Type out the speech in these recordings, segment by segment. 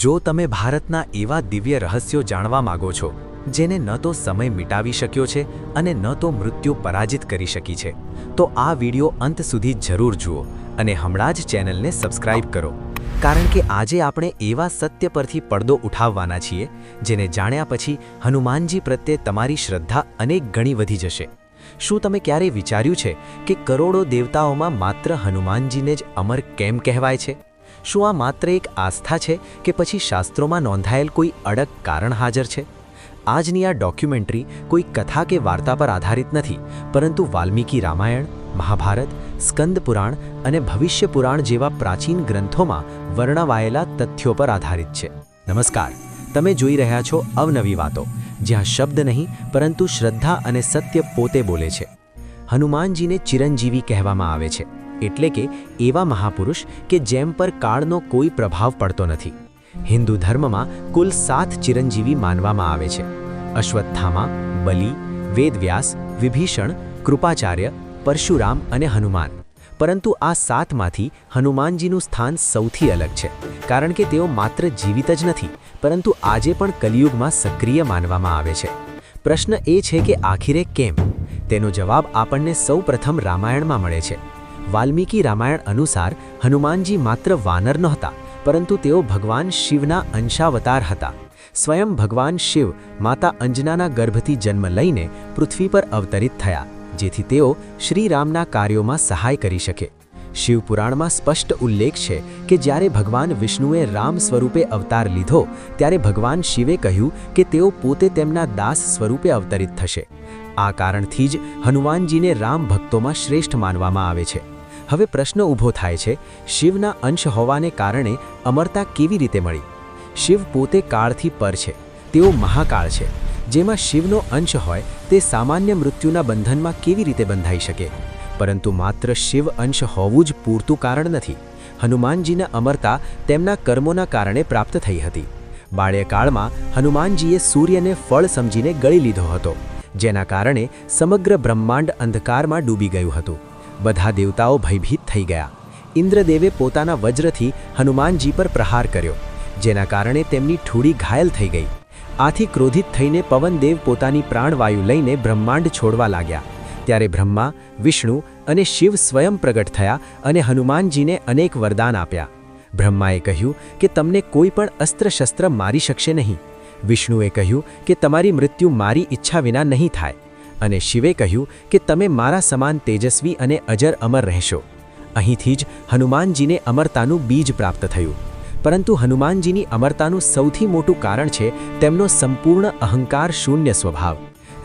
જો તમે ભારતના એવા દિવ્ય રહસ્યો જાણવા માગો છો, જેને ન તો સમય મિટાવી શક્યો છે અને ન તો મૃત્યુ પરાજિત કરી શકી છે, તો આ વિડિયો અંત સુધી જરૂર જુઓ અને હમણાં જ ચેનલને સબસ્ક્રાઇબ કરો. કારણ કે આજે આપણે એવા સત્ય પરથી પડદો ઉઠાવવાના છીએ, જેને જાણ્યા પછી હનુમાનજી પ્રત્યે તમારી શ્રદ્ધા અનેક ગણી વધી જશે. શું તમે ક્યારેય વિચાર્યું છે કે કરોડો દેવતાઓમાં માત્ર હનુમાનજીને જ અમર કેમ કહેવાય છે? શું આ માત્ર એક આસ્થા છે કે પછી શાસ્ત્રોમાં નોંધાયેલ કોઈ અડગ કારણ હાજર છે? આજની આ ડોક્યુમેન્ટરી કોઈ કથા કે વાર્તા પર આધારિત નથી, પરંતુ વાલ્મીકી રામાયણ, મહાભારત, સ્કંદ પુરાણ અને ભવિષ્ય પુરાણ જેવા પ્રાચીન ગ્રંથોમાં વર્ણવાયેલા તથ્યો પર આધારિત છે. નમસ્કાર. તમે જોઈ રહ્યા છો અવનવી વાતો, જ્યાં શબ્દ નહીં, પરંતુ શ્રદ્ધા અને સત્ય પોતે બોલે છે. હનુમાનજીને ચિરંજીવી કહેવામાં આવે છે. એટલે કે એવા મહાપુરુષ કે જેમ પર કાળનો કોઈ પ્રભાવ પડતો નથી. હિન્દુ ધર્મમાં કુલ સાત ચિરંજીવી માનવામાં આવે છે. અશ્વત્થામા, બલિ, વેદવ્યાસ, વિભીષણ, કૃપાચાર્ય, પરશુરામ અને હનુમાન. પરંતુ આ સાતમાંથી હનુમાનજીનું સ્થાન સૌથી અલગ છે, કારણ કે તેઓ માત્ર જીવિત જ નથી, પરંતુ આજે પણ કલિયુગમાં સક્રિય માનવામાં આવે છે. પ્રશ્ન એ છે કે આખિરે કેમ? તેનો જવાબ આપણને સૌપ્રથમ રામાયણમાં મળે છે. વાલ્મીકી રામાયણ અનુસાર હનુમાનજી માત્ર વાનર નહોતા, પરંતુ તેઓ ભગવાન શિવના અંશાવતાર હતા. સ્વયં ભગવાન શિવ માતા અંજનાના ગર્ભથી જન્મ લઈને પૃથ્વી પર અવતરિત થયા, જેથી તેઓ શ્રીરામના કાર્યોમાં સહાય કરી શકે. શિવપુરાણમાં સ્પષ્ટ ઉલ્લેખ છે કે જ્યારે ભગવાન વિષ્ણુએ રામ સ્વરૂપે અવતાર લીધો, ત્યારે ભગવાન શિવે કહ્યું કે તેઓ પોતે તેમના દાસ સ્વરૂપે અવતરિત થશે. આ કારણથી જ હનુમાનજીને રામ ભક્તોમાં શ્રેષ્ઠ માનવામાં આવે છે. હવે પ્રશ્ન ઊભો થાય છે, શિવના અંશ હોવાને કારણે અમરતા કેવી રીતે મળી? શિવ પોતે કાળથી પર છે, તેઓ મહાકાળ છે. જેમાં શિવનો અંશ હોય, તે સામાન્ય મૃત્યુના બંધનમાં કેવી રીતે બંધાઈ શકે? પરંતુ માત્ર શિવ અંશ હોવું જ પૂરતું કારણ નથી. હનુમાનજીના અમરતા તેમના કર્મોના કારણે પ્રાપ્ત થઈ હતી. બાળ્યકાળમાં હનુમાનજીએ સૂર્યને ફળ સમજીને ગળી લીધો હતો, જેના કારણે સમગ્ર બ્રહ્માંડ અંધકારમાં ડૂબી ગયું હતું. બધા દેવતાઓ ભયભીત થઈ ગયા. ઇન્દ્રદેવે પોતાના વજ્રથી હનુમાનજી પર પ્રહાર કર્યો, જેના કારણે તેમની ઠૂડી ઘાયલ થઈ ગઈ. આથી ક્રોધિત થઈને પવનદેવ પોતાની પ્રાણવાયુ લઈને બ્રહ્માંડ છોડવા લાગ્યા. ત્યારે બ્રહ્મા, વિષ્ણુ અને શિવ સ્વયં પ્રગટ થયા અને હનુમાનજીને અનેક વરદાન આપ્યા. બ્રહ્માએ કહ્યું કે તમને કોઈ પણ અસ્ત્રશસ્ત્ર મારી શકશે નહીં. વિષ્ણુએ કહ્યું કે તમારી મૃત્યુ મારી ઈચ્છા વિના નહીં થાય. અને શિવે કહ્યું કે તમે મારા સમાન તેજસ્વી અને અજર અમર રહેશો. અહીંથી જ હનુમાનજીને અમરતાનું બીજ પ્રાપ્ત થયું. પરંતુ હનુમાનજીની અમરતાનું સૌથી મોટું કારણ છે તેમનો સંપૂર્ણ અહંકાર શૂન્ય સ્વભાવ.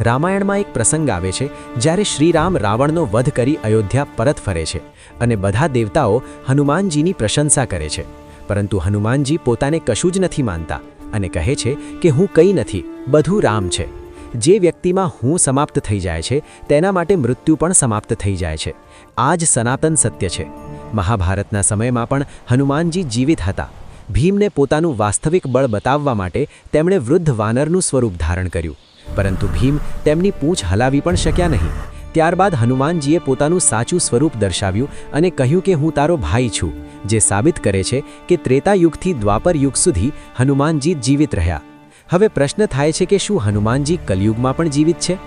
રામાયણમાં એક પ્રસંગ આવે છે જ્યારે શ્રીરામ રાવણનો વધ કરી અયોધ્યા પરત ફરે છે અને બધા દેવતાઓ હનુમાનજીની પ્રશંસા કરે છે. પરંતુ હનુમાનજી પોતાને કશું જ નથી માનતા અને કહે છે કે હું કંઈ નથી, બધું રામ છે. જે વ્યક્તિમાં હું સમાપ્ત થઈ જાય છે, તેના માટે મૃત્યુ પણ સમાપ્ત થઈ જાય છે. આ જ સનાતન સત્ય છે. મહાભારતના સમયમાં પણ હનુમાનજી જીવિત હતા. ભીમને પોતાનું વાસ્તવિક બળ બતાવવા માટે તેમણે વૃદ્ધ વાનરનું સ્વરૂપ ધારણ કર્યું. પરંતુ ભીમ તેમની પૂંછ હલાવી પણ શક્યા નહીં. ત્યારબાદ હનુમાનજીએ પોતાનું સાચું સ્વરૂપ દર્શાવ્યું અને કહ્યું કે હું તારો ભાઈ છું, જે સાબિત કરે છે કે ત્રેતાયુગથી દ્વાપર યુગ સુધી હનુમાનજી જીવિત રહ્યા. હવે પ્રશ્ન થાય છે કે શું હનુમાનજી કલયુગમાં પણ જીવિત છે?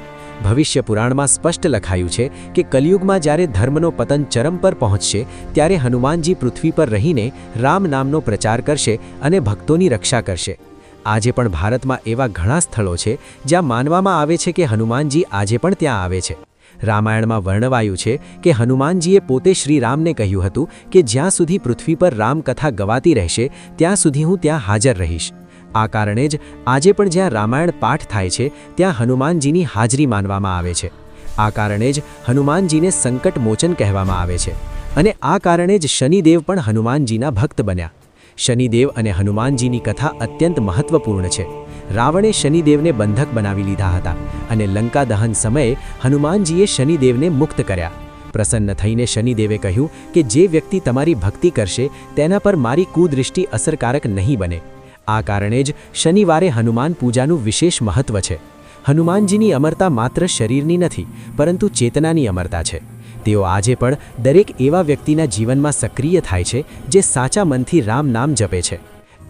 ભવિષ્ય પુરાણમાં સ્પષ્ટ લખાયું છે કે કલયુગમાં જ્યારે ધર્મનો પતન ચરમ પર પહોંચશે, ત્યારે હનુમાનજી પૃથ્વી પર રહીને રામ નામનો પ્રચાર કરશે અને ભક્તોની રક્ષા કરશે. આજે પણ ભારતમાં એવા ઘણા સ્થળો છે જ્યાં માનવામાં આવે છે કે હનુમાનજી આજે પણ ત્યાં આવે છે. રામાયણમાં વર્ણવાયું છે કે હનુમાનજીએ પોતે શ્રીરામને કહ્યું હતું કે જ્યાં સુધી પૃથ્વી પર રામકથા ગવાતી રહેશે, ત્યાં સુધી હું ત્યાં હાજર રહીશ. આ કારણે જ આજે પણ જ્યાં રામાયણ પાઠ થાય છે, ત્યાં હનુમાનજીની હાજરી માનવામાં આવે છે. આ કારણે જ હનુમાનજીને સંકટ મોચન કહેવામાં આવે છે અને આ કારણે જ શનિદેવ પણ હનુમાનજીના ભક્ત બન્યા. શનિદેવ અને હનુમાનજીની કથા અત્યંત મહત્વપૂર્ણ છે. રાવણે શનિદેવને બંધક બનાવી લીધા હતા અને લંકા દહન સમયે હનુમાનજીએ શનિદેવને મુક્ત કર્યા. પ્રસન્ન થઈને શનિદેવે કહ્યું કે જે વ્યક્તિ તમારી ભક્તિ કરશે, તેના પર મારી કુદૃષ્ટિ અસરકારક નહીં બને. આ કારણે જ શનિવારે હનુમાન પૂજાનું વિશેષ મહત્વ છે. હનુમાનજીની અમરતા માત્ર શરીરની નથી, પરંતુ ચેતનાની અમરતા છે. તેઓ આજે પણ દરેક એવા વ્યક્તિના જીવનમાં સક્રિય થાય છે, જે સાચા મનથી રામ નામ જપે છે.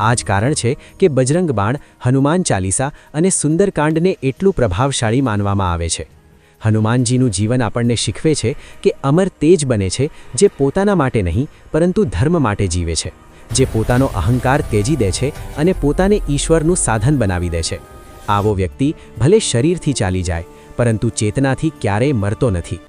આ જ કારણ છે કે બજરંગ બાણ હનુમાન ચાલીસા અને સુંદરકાંડને એટલું પ્રભાવશાળી માનવામાં આવે છે. હનુમાનજીનું જીવન આપણને શીખવે છે કે અમર તે જ બને છે જે પોતાના માટે નહીં, પરંતુ ધર્મ માટે જીવે છે. જે પોતાનો અહંકાર તેજી દે છે અને પોતાને ઈશ્વરનું સાધન બનાવી દે છે. આવો વ્યક્તિ ભલે શરીરથી ચાલી જાય, પરંતુ ચેતનાથી ક્યારેય મરતો નથી.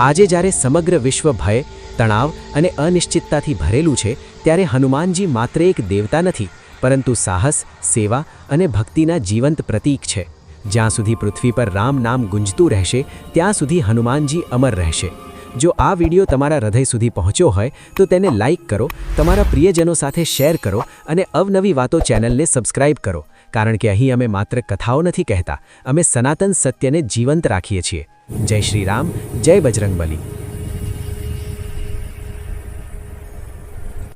આજે જ્યારે સમગ્ર વિશ્વ ભય, તણાવ અને અનિશ્ચિતતાથી ભરેલું છે, ત્યારે હનુમાનજી માત્ર એક દેવતા નથી, પરંતુ સાહસ, સેવા અને ભક્તિના જીવંત પ્રતીક છે. જ્યાં સુધી પૃથ્વી પર રામ નામ ગુંજતું રહેશે, ત્યાં સુધી હનુમાનજી અમર રહેશે. જો આ વિડિયો તમારા હૃદય સુધી પહોંચ્યો હોય, તો તેને લાઇક કરો, તમારા પ્રિયજનો સાથે શેર કરો અને અવનવી વાતો ચેનલને સબસ્ક્રાઇબ કરો. કારણ કે અહીં અમે માત્ર કથાઓ નથી કહેતા, અમે સનાતન સત્યને જીવંત રાખીએ છીએ. જય શ્રી રામ, જય બજરંગબલી.